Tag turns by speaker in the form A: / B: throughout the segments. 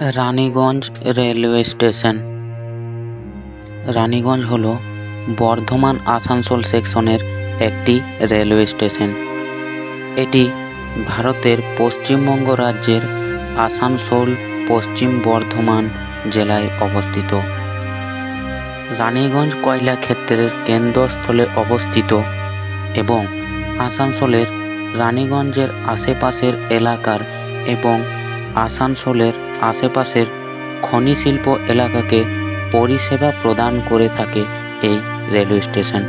A: Raniganj railway station. Raniganj হল বর্ধমান আসানসোল সেকশনের একটি রেলওয়ে স্টেশন। এটি ভারতের পশ্চিমবঙ্গ রাজ্যের আসানসোল, পশ্চিম বর্ধমান জেলায় অবস্থিত। রানীগঞ্জ কয়লা ক্ষেত্রের কেন্দ্রস্থলে অবস্থিত এবং আসানসোলের রানীগঞ্জের আশেপাশের এলাকার এবং আসানসোলের আশেপাশের খনি শিল্প এলাকাকে পরিষেবা প্রদান করে থাকে এই রেলওয়ে স্টেশন।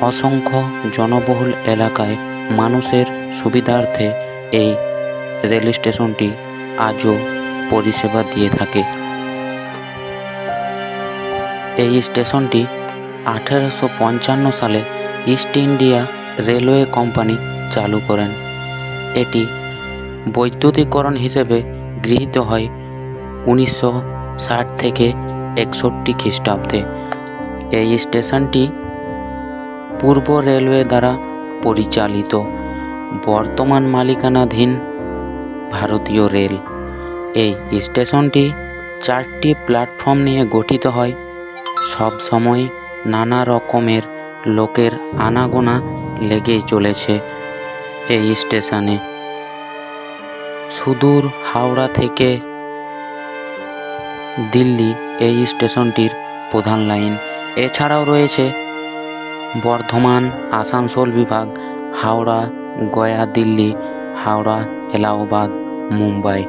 A: অসংখ্য জনবহুল এলাকায় মানুষের সুবিধার্থে এই রেল স্টেশনটি আজও পরিষেবা দিয়ে থাকে। এই স্টেশনটি আঠেরোশো পঞ্চান্ন সালে ইস্ট ইন্ডিয়া রেলওয়ে কোম্পানি চালু করেন। এটি বৈদ্যুতিকরণ হিসেবে গৃহীত হয় উনিশশো ষাট থেকে একষট্টি খ্রিস্টাব্দে। এই স্টেশনটি পূর্ব রেলওয়ে দ্বারা পরিচালিত। বর্তমান মালিকানাধীন ভারতীয় রেল। এই স্টেশনটি চারটি প্ল্যাটফর্ম নিয়ে গঠিত হয়। সব সময় নানা রকমের লোকের আনাগোনা লেগেই চলেছে এই স্টেশনে। সুদূর হাওড়া থেকে দিল্লি এই স্টেশনটির প্রধান লাইন। এছাড়াও রয়েছে বর্ধমান, আসানসোল বিভাগ, হাওড়া, গয়া, দিল্লি, হাওড়া, এলাহাবাদ, মুম্বাই।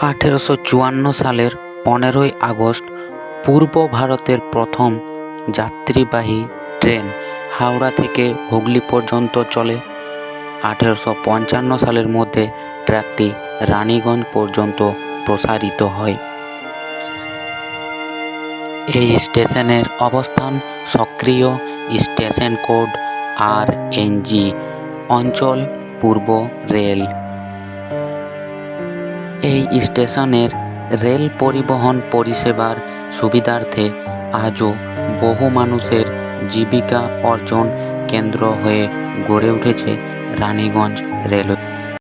A: আঠেরোশো চুয়ান্ন সালের পনেরোই আগস্ট পূর্ব ভারতের প্রথম যাত্রীবাহী ট্রেন হাওড়া থেকে হুগলি পর্যন্ত চলে। আঠেরোশো পঞ্চান্ন সালের মধ্যে ট্র্যাকটি রানীগঞ্জ পর্যন্ত প্রসারিত হয়। এই স্টেশনের অবস্থান সক্রিয় স্টেশন কোড আর এনজি অঞ্চল পূর্ব রেল। এই স্টেশনের রেল পরিবহন পরিষেবার সুবিধার্থে আজও বহু মানুষের জীবিকা অর্জন কেন্দ্র হয়ে গড়ে উঠেছে রানীগঞ্জ রেলওয়ে।